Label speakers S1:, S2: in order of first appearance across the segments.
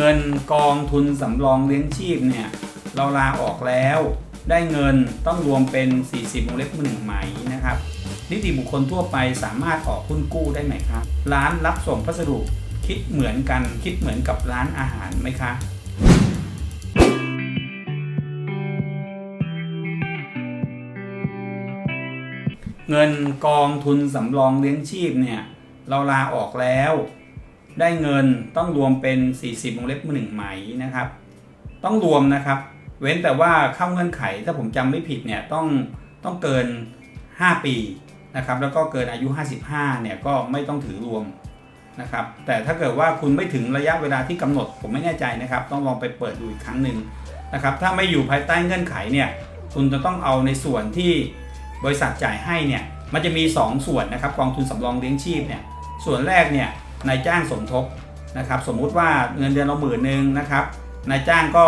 S1: เงินกองทุนสำรองเลี้ยงชีพเนี่ยเราลาออกแล้ว ได้เงินต้องรวมเป็น 40วงเล็บหนึ่งไหมนะครับนิติบุคคลทั่วไปสามารถออกหุ้นกู้ได้ไหมครับร้านรับส่งพัสดุคิดเหมือนกันคิดเหมือนกับร้านอาหารไหมคะเงินกองทุนสำรองเลี้ยงชีพเนี่ยเราลาออกแล้ว ได้เงินต้องรวมเป็น 40วงเล็บหนึ่งไหมนะครับ ต้องรวมนะครับ เว้นแต่ว่าเข้าเงื่อนไขถ้าผมจำไม่ผิดเนี่ยต้องต้องเกิน 5 ปีนะครับ แล้วก็เกินอายุ 55เนี่ยก็ไม่ต้องถือรวมนะครับ แต่ถ้าเกิดว่าคุณไม่ถึงระยะเวลาที่กำหนดผมไม่แน่ใจนะครับ ต้องลองไปเปิดดูอีกครั้งหนึ่งนะครับ ถ้าไม่อยู่ภายใต้เงื่อนไขเนี่ยคุณจะต้องเอาในส่วนที่บริษัทจ่ายให้เนี่ยมันจะมี 2 ส่วนนะครับกองทุนสำรองเลี้ยงชีพเนี่ยส่วนแรกเนี่ย นายจ้างสมทบนะครับสมมุติว่าเงินเดือนเราหมื่นหนึ่งนะครับนายจ้างก็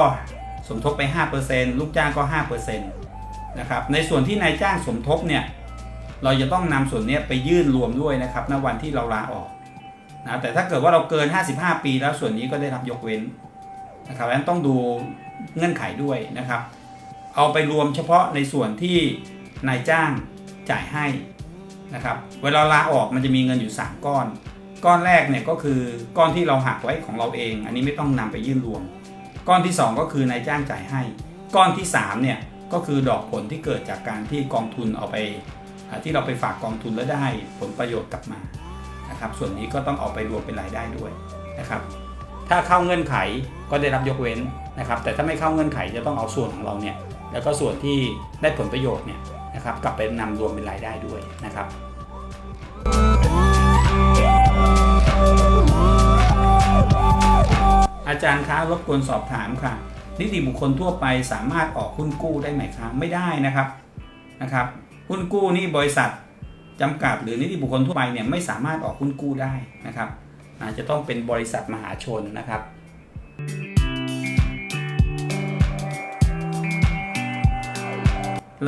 S1: สมทบไป 5%ลูกจ้างก็5%นะครับในส่วนที่นายจ้างสมทบเนี่ยเราจะต้องนำส่วนนี้ไปยื่นรวมด้วยนะครับณวันที่เราลาออกนะแต่ถ้าเกิดว่าเราเกิน 55 ปีแล้วส่วนนี้ก็ได้รับยกเว้นนะครับดังนั้นต้องดูเงื่อนไขด้วยนะครับ เอาไปรวมเฉพาะในส่วนที่นายจ้างจ่ายให้นะครับ เวลาลาออกมันจะมีเงินอยู่ 3 ก้อน ก้อนแรกเนี่ยก็คือก้อนที่เราหักไว้ของเราเอง อันนี้ไม่ต้องนำไปยื่นรวม ก้อนที่ 2 ก็คือนายจ้างจ่ายให้ ก้อนที่3เนี่ยก็คือดอกผลที่เกิดจากการที่กองทุนเอาไป ที่เราไปฝากกองทุนแล้วได้ผลประโยชน์กลับมานะครับส่วนนี้ก็ต้องเอาไปรวมเป็นรายได้ด้วยนะครับถ้าเข้าเงื่อนไขก็ได้รับยกเว้นนะครับแต่ถ้าไม่เข้าเงื่อนไขจะต้องเอาส่วนของเราเนี่ยแล้วก็ส่วนที่ได้ผลประโยชน์เนี่ยนะครับกลับไปนำรวมเป็นรายได้ด้วยนะครับ จารย์คะรบกวนสอบถามค่ะ นิติบุคคลทั่วไปสามารถออกหุ้นกู้ได้ไหมคะไม่ได้นะครับนะครับหุ้นกู้นี่บริษัทจำกัดหรือนิติบุคคลทั่วไปเนี่ยไม่สามารถออกหุ้นกู้ได้นะครับอาจจะต้องเป็นบริษัทมหาชนนะครับ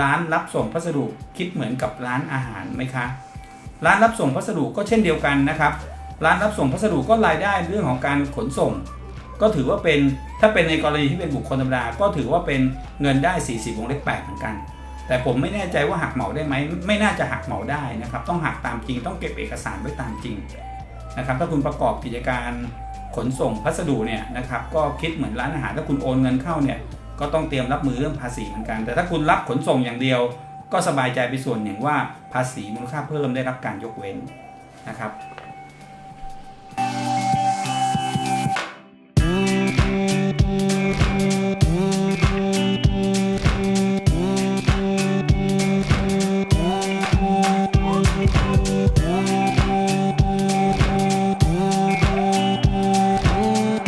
S1: ร้านรับส่งพัสดุคิดเหมือนกับร้านอาหารไหมคะ ร้านรับส่งพัสดุก็เช่นเดียวกันนะครับ ร้านรับส่งพัสดุก็รายได้เรื่องของการขนส่ง ก็ถือว่าเป็นถ้าเป็นในกรณีที่เป็นบุคคลธรรมดาก็ถือว่าเป็นเงินได้ 40วงเล็บ8เหมือนกัน แต่ผมไม่แน่ใจว่าหักเหมาได้ไหมไม่น่าจะหักเหมาได้นะครับ ต้องหักตามจริงต้องเก็บเอกสารไว้ตามจริงนะครับ ถ้าคุณประกอบกิจการขนส่งพัสดุเนี่ยนะครับก็คิดเหมือนร้านอาหารถ้าคุณโอนเงินเข้าเนี่ยก็ต้องเตรียมรับมือเรื่องภาษีเหมือนกัน แต่ถ้าคุณรับขนส่งอย่างเดียว ก็สบายใจไปส่วนหนึ่งว่าภาษีมูลค่าเพิ่มได้รับการยกเว้นนะครับ Ooh, ooh, ooh.